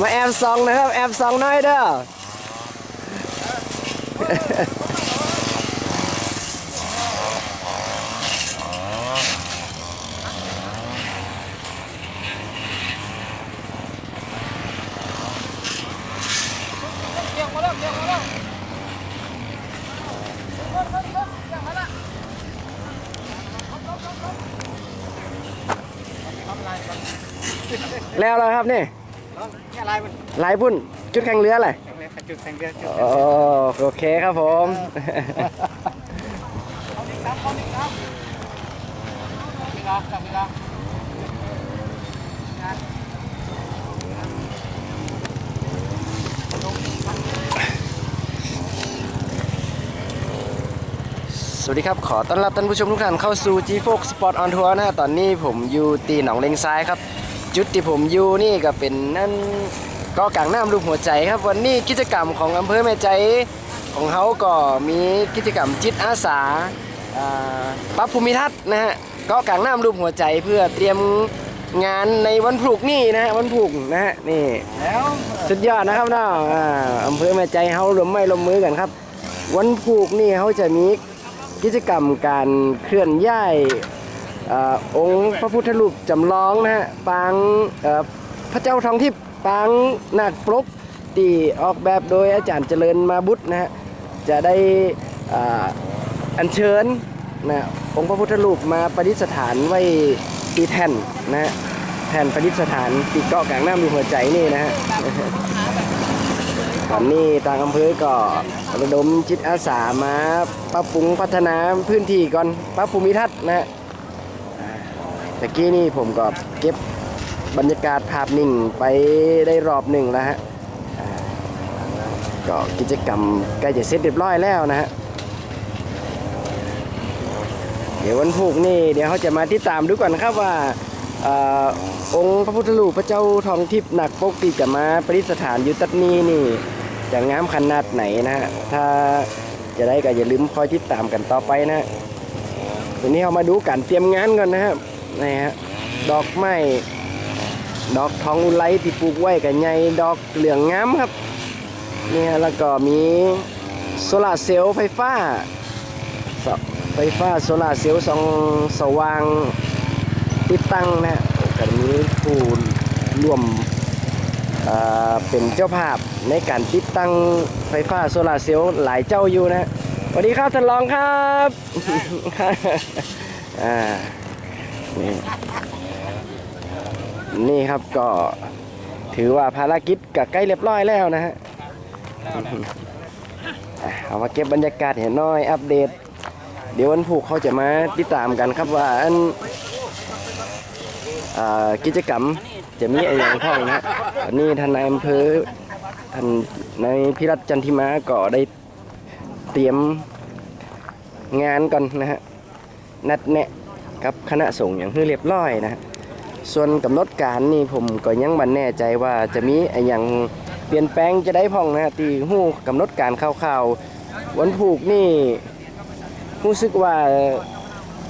มาแอบซองนะครับ แอบซองน้อยเด้อ เรียกมาแล้วเรียกมาแล้ว แล้วแล้วครับนี่แค่ลายมันลายพุ่นจุดแข่งเรืออะไรจุดแข่งเรือจุดโอ้โอเคครับผมเขาดิ้งครับเขาดิ้งครับเวลาจับเวลาสวัสดีครับ ขอต้อนรับท่านผู้ชมทุกท่านเข้าสู่ G4 Sport on Tour นะฮะตอนนี้ผมอยู่ตีหนองเลงซ้ายครับ จุดที่ผมอยู่นี่ก็เป็นนั่นก็กลางน้ำรูปหัวใจครับ วันนี้กิจกรรมของอำเภอแม่ใจของเขาก็มีกิจกรรมจิตอาสาปรับภูมิทัศน์นะฮะก็กลางน้ำรูปหัวใจเพื่อเตรียมงานในวันพรุ่งนี่นะฮะวันพรุ่งนะฮะนี่สุดยอดนะครับนาะอ่าอำเภอแม่ใจเฮารวมไม่รวมมือกันครับ วันผูกนี่เขาจะมีกิจกรรมการเคลื่อนย้าย องค์พระพุทธรูปจำลองนะฮะปางพระเจ้าทองทิพย์ปางนาคปลกที่ออกแบบโดยอาจารย์เจริญมาบุตรนะฮะจะได้ออัญเชิญนะองค์พระพุทธรูปมาประดิษฐานไว้ที่แท่นนะฮะแท่นประดิษฐานที่เกาะกลางน้ำมีหัวใจนี่นะฮะตอนนี้ทางอำเภอก็ระดมจิตอาสามาปรับปรุงพัฒนาพื้นที่ก่อนปรับภูมิทัศน์นะฮะ ตะกี้นี่ผมก็เก็บบรรยากาศภาพนิ่งไปได้รอบหนึ่งแล้วฮะก็กิจกรรมใกล้จะเสร็จเรียบร้อยแล้วนะฮะเดี๋ยววันพุกนี่เดี๋ยวเขาจะมาติดตามดูก่อนครับว่าอองค์พระพุทธรูปพระเจ้าทองทิพย์หนักปกที่จะมาประดิษฐานอยู่ตัดนี้นี่จะงามขนาดไหนนะฮะถ้าจะได้ก็อย่าลืมคอยติดตามกันต่อไปนะฮะทีนี้เรามาดูการเตรียมงานก่อนนะครับ นี่ฮะดอกไม้ดอกทองอุไรที่ปลูกไว้กับใหญ่ดอกเหลืองงามครับนี่ฮะแล้วก็มีโซลาเซลล์ไฟฟ้าไฟฟ้าโซลาเซลล์สองสว่างติดตั้งนะฮะก็มีผู้ร่วมเป็นเจ้าภาพในการติดตั้งไฟฟ้าโซลาเซลล์หลายเจ้าอยู่นะฮะสวัสดีครับท่านรองครับ อ่า นี่นี่ครับก็ถือว่าภารกิจก็ใกล้เรียบร้อยแล้วนะฮะเอามาเก็บบรรยากาศเห็นน้อยอัปเดต เดี๋ยววันผูกเขาจะมาติดตามกันครับว่าอันกิจกรรมจะมีอะไรอย่างพ้องนะฮะอันนี้ท่านนายอำเภอท่านนายพิรัตจันทิมาก็ได้เตรียมงานก่อนนะฮะนัดแนะ กับคณะสงฆ์อย่างที่เรียบร้อยนะฮะส่วนกำหนดการนี่ผมก็ยังมันแน่ใจว่าจะมีอะไรอย่างเปลี่ยนแปลงจะได้พ้องนะฮะตีหู้กำหนดการคร่าวๆวันผูกนี่รู้สึกว่า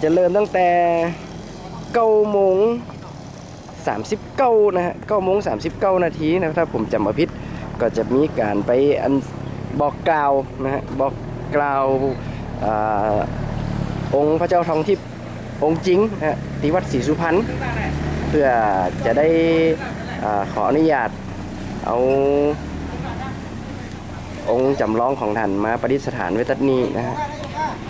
จะเริ่มตั้งแต่9โมง39นะฮะ9โมง39นาทีนะถ้าผมจำไม่ผิดก็จะมีการไปอันบอกกล่าวนะฮะบอกกล่าวอาองค์พระเจ้าทองทิพย์ องค์จริงนะฮะที่วัดศรีสุพรรณเพื่อจะได้ขออนุญาตเอาองค์จำลองของท่านมาประดิษฐานไว้ตัดนี้นะฮะ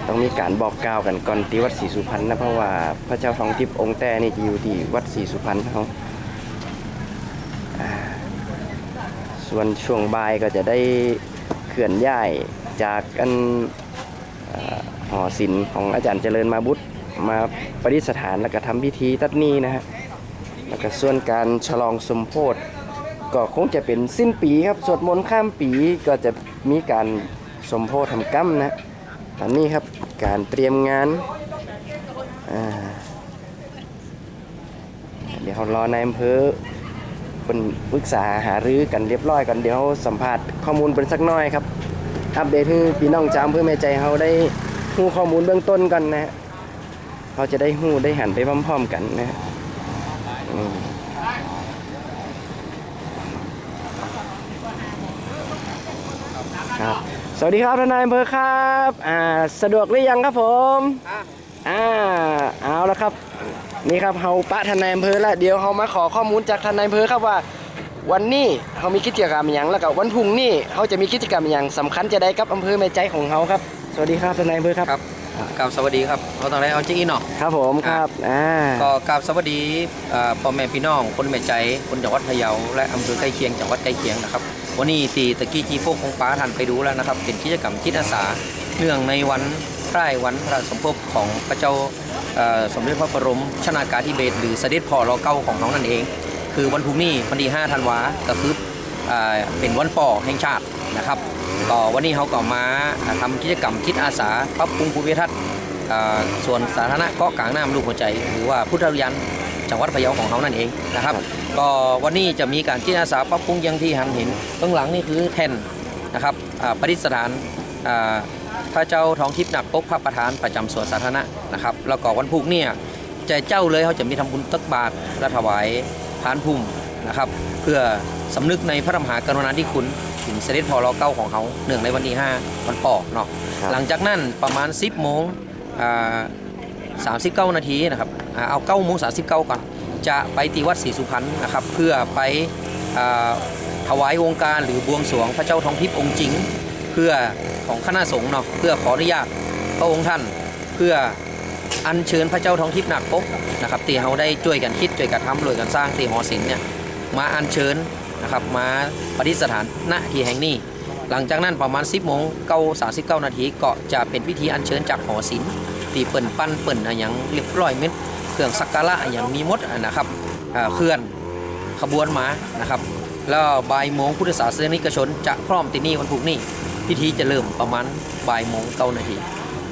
ต้องมีการบอกกล่าวกันก่อนที่วัดศรีสุพรรณนะเพราะว่าพระเจ้าทองทิพย์องค์แต่นี่จะอยู่ที่วัดศรีสุพรรณเขาส่วนช่วงบ่ายก็จะได้เคลื่อนย้ายจากอันหอศิลป์ของอาจารย์เจริญมาบุตร มาประดิษฐานแล้วก็ทำพิธีตัดนี้นะฮะแล้วก็ส่วนการฉลองสมโพธิก็คงจะเป็นสิ้นปีครับสวดมนต์ข้ามปีก็จะมีการสมโพธิทำกรรมนะตอนนี้ครับการเตรียมงานเดี๋ยวเรารอนายอำเภอเป็นปรึกษาหารือกันเรียบร้อยกันเดี๋ยวสัมภาษณ์ข้อมูลเป็นสักหน้อยครับอัปเดตให้พี่น้องจามเพื่อแม่ใจเขาได้หู้ข้อมูลเบื้องต้นกันนะฮะ เขาจะได้หู้ได้หันไปพร้อมๆกันนะฮะครับ สวัสดีครับทนายอำเภอครับ อ่า สะดวกหรือยังครับผม อ่า เอาละครับ นี่ครับเฮาปะทนายอำเภอล้วเดี๋ยวเฮามาขอข้อมูลจากทนายอำเภอครับว่าวันนี้เฮามีกิจกรรมอย่างแล้วก็วันพรุ่งนี้เฮาจะมีกิจกรรมอย่างสำคัญจะได้กับอำเภอแม่ใจของเฮาครับ สวัสดีครับทนายอำเภอครับ กราบสวัสดีครับเราต้องได้เอาจริงอีเนาะครับผมครับอ่าก็กราบสวัสดีเอ่อพ่อแม่พี่น้องคนแม่ใจคนจังหวัดพะเยาและอำเภอใกล้เคียงจังหวัดใกล้เคียงนะครับวันนี้ตีตะกี้จีโฟกของป้าทันไปดูแล้วนะครับ เป็นกิจกรรมจิตอาสาเนื่องในวันใกล้วันพระสมภพของพระเจ้าเอ่อสมเด็จพระบรมชนากาธิเบศรหรือเสด็จพ่อรอเก้าของน้องนั่นเอง คือวันพรุ่งนี้วันที่5ธันวาก็คืออ่าเป็นวันป่อแห่งชาติ นะครับก็วันนี้เขาก็มาทำกิจกรรมจิตอาสาปรับปรุงภูมิทัศน์ส่วนสาธารณะเกาะกลางน้ำลูกหัวใจ หรือว่าพุทธอุยานจังหวัดพะเยาของเขานั่นเองนะครับ ก็วันนี้จะมีการจิตอาสาปรับปรุงยังที่หันเห็นเบื้องหลังนี่คือแท่นนะครับประดิษฐานพระเจ้าท้องทิพย์หนักปกพระประธานประจำสวนสาธารณะนะครับ แล้วก็วันพุกเนี่ยใจเจ้าเลยเขาจะมีทำบุญตักบาตรและถวายพานพุ่ม นะครับ เพื่อสำนึกในพระมหากรุณาธิคุณถึงเสด็จพ่อรอเก้าของเขาเนื่องในวันที่5วันปอกเนาะครับหลังจากนั้นประมาณ 10โมงอ่า39นาทีนะครับอ่าเอา9โมง39ก่อนจะไปตีวัดศรีสุพรรณนะครับ เพื่อไปอ่าถวายองค์การหรือบวงสรวงพระเจ้าทองทิพย์องค์จริง เพื่อของคณะสงฆ์เนาะเพื่อขออนุญาตพระองค์ท่านเพื่ออัญเชิญพระเจ้าทองทิพย์หนักปกนะครับที่เขาได้ช่วยกันคิดช่วยกันทำช่วยกันสร้างที่หอศิลป์เนี่ย มาอัญเชิญนะครับมาประดิษฐานณที่แห่งนี้ หลังจากนั้นประมาณ 10โมงเก้าสาสิบเก้านาทีก็จะเป็นพิธีอัญเชิญจากหอศิลป์ตีเปิ่นปั้นเปิ่นอย่างเรียบร้อยเม็ดเครื่องสักการะอย่างมีมดนะครับเคลื่อนขบวนมานะครับแล้วบ่ายโมงพุทธศาสนิกชน จะพร้อมที่นี่วันพรุ่งนี้พิธีจะเริ่มประมาณบ่ายโมงเก้านาที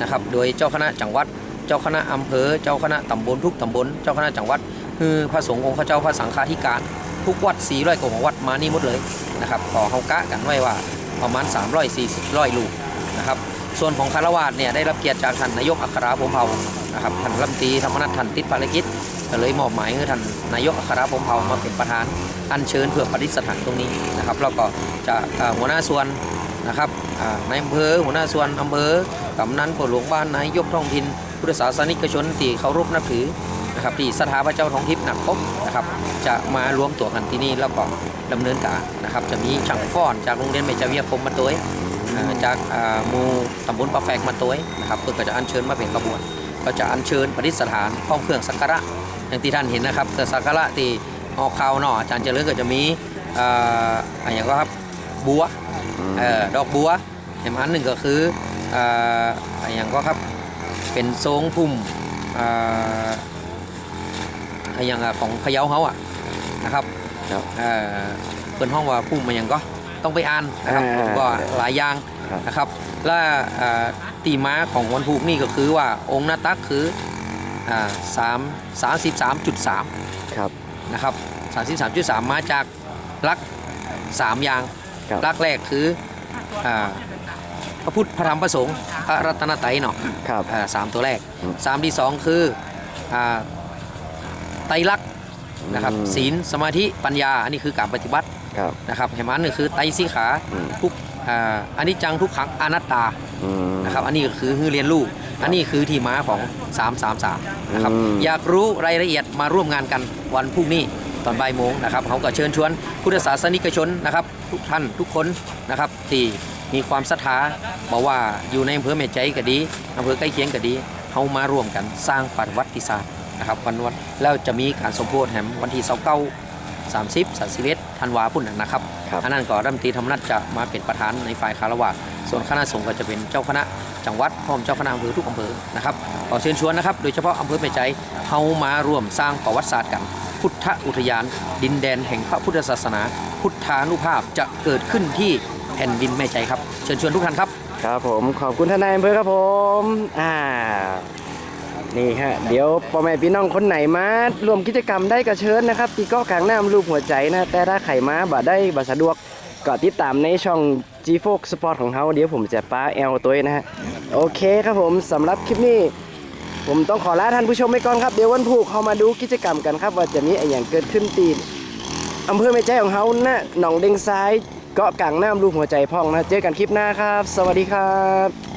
นะครับโดยเจ้าคณะจังหวัด เจ้าคณะอำเภอ เจ้าคณะตำบลทุกตำบล เจ้าคณะจังหวัดคือพระสงฆ์องค์พระเจ้าพระสังฆาธิการ ทุกวัด4ร้อยกว่าวัดมานี่หมดเลยนะครับขอเขากะกันไว้ว่าประมาณ340ร้อยลูกนะครับ ส่วนของคารวาสเนี่ยได้รับเกียรติจากท่านนายกอัครพรหมเผานะครับท่านรัมตีธรรมนัฐท่านติดภารกิจก็เลยมอบหมายให้ท่านนายกอัครพรหมเผามาเป็นประธาน อัญเชิญเพื่อประดิษฐานตรงนี้นะครับแล้วก็จะหัวหน้าส่วนนะครับอ่าในอำเภอหัวหน้าส่วนอำเภอกำนันผู้หลวงบ้านนายกท้องถิ่นพุทธศาสนิกชนที่เคารพนับถือ นะครับที่สถาพระเจ้าทองทิพย์หนักพบนะครับจะมารวมตัวกันที่นี่แล้วก็ดำเนินการนะครับจะมีช่างฟ้อนจากโรงเรียนเมจาวิทยาคมมาตัวอ่าจากอ่ามูตำบลปะแฝกมาตัวนะครับเพื่อจะอัญเชิญมาเป็นขบวน ก็จะอัญเชิญประดิษฐานห้องเครื่องสักการะอย่างที่ท่านเห็นนะครับเครื่องสักการะที่ออกข่าวเนาะอาจารย์เจริญก็จะมีอ่าอะไรอย่างก็ครับบัวดอกบัวเห็นอันหนึ่งก็คืออ่าอะไรอย่างก็ครับเป็นทรงพุ่ม อ่าอะไรอย่างอะของพะเยาเขาอะนะครับครับ เอ่อเปิดห้องว่าพุ่มมันอย่างก็ต้องไปอ่านนะครับอ่าก็หลายอย่างครับ นะครับ และอ่าตีม้าของวันพุกนี่ก็คือว่าองค์หน้าตักคืออ่าสามสามสิบสามจุดสาม ครับ นะครับสามสิบสามจุดสามมาจากลักสามอย่างครับ ลักแรกคืออ่าพระพุทธพระธรรมพระสงฆ์พระรัตนตรัยเนาะครับ อ่าสามตัวแรกอืม สามที่สองคืออ่า ไตรลักษณ์นะครับอืม ศีลสมาธิปัญญา อันนี้คือการปฏิบัติครับ นะครับเห็นไหมอันหนึ่งคือไตรสิกขาอืม ทุกอ่าอันนี้จังทุกขังอนัตตาอืม นะครับอันนี้ก็คือคือเรียนรู้อันนี้คือที่มาของ 333นะครับอืม อยากรู้รายละเอียดมาร่วมงานกันวันพรุ่งนี้ตอนบ่ายโมงนะครับเขาก็เชิญชวนพุทธศาสนิกชนนะครับทุกท่านทุกคนนะครับที่มีความศรัทธาบอกว่าอยู่ในอำเภอเมใจก็ดีอำเภอใกล้เคียงก็ดีเขามาร่วมกันสร้างประวัติศาสตร์ นะครับวันวันแล้วจะมีการสมโพธิแหมวันที่29 30 31ธันวาพุ่นนะนะครับครับอันนั้นก็รัฐมนตรีธรรมนัฐจะมาเป็นประธานในฝ่ายคารวะส่วนคณะสงฆ์ก็จะเป็นเจ้าคณะจังหวัดพร้อมเจ้าคณะอำเภอทุกอำเภอนะครับขอเชิญชวนนะครับ โดยเฉพาะอำเภอแม่ใจเฮามาร่วมสร้างประวัติศาสตร์กัน พุทธอุทยาน ดินแดนแห่งพระพุทธศาสนา พุทธานุภาพจะเกิดขึ้นที่แผ่นดินแม่ใจครับ เชิญชวนทุกท่านครับ ครับผมขอบคุณทนายอำเภอครับผมอ่า นี่ฮะเดี๋ยวพ่อแม่พี่น้องคนไหนมาร่วมกิจกรรมได้ก็เชิญนะครับตีก็กลางน้ำรูปหัวใจนะแต่ถ้าใครมาบ่ได้บ่สะดวกก็ติดตามในช่อง G f o x Sport ของเขาเดี๋ยวผมจะป้าแอลตัวเองนะฮะโอเคครับผมสำหรับคลิปนี้ผมต้องขอลาท่านผู้ชมไปก่อนครับ เดี๋ยววันพุธเขามาดูกิจกรรมกันครับ ว่าจะมีอะไรอย่างเกิดขึ้นตีนอำเภอแม่ใจของเขานะหนองเด้งซ้ายเกาะกลางน้ำรูปหัวใจพ่องนะ เจอกันคลิปหน้าครับ สวัสดีครับ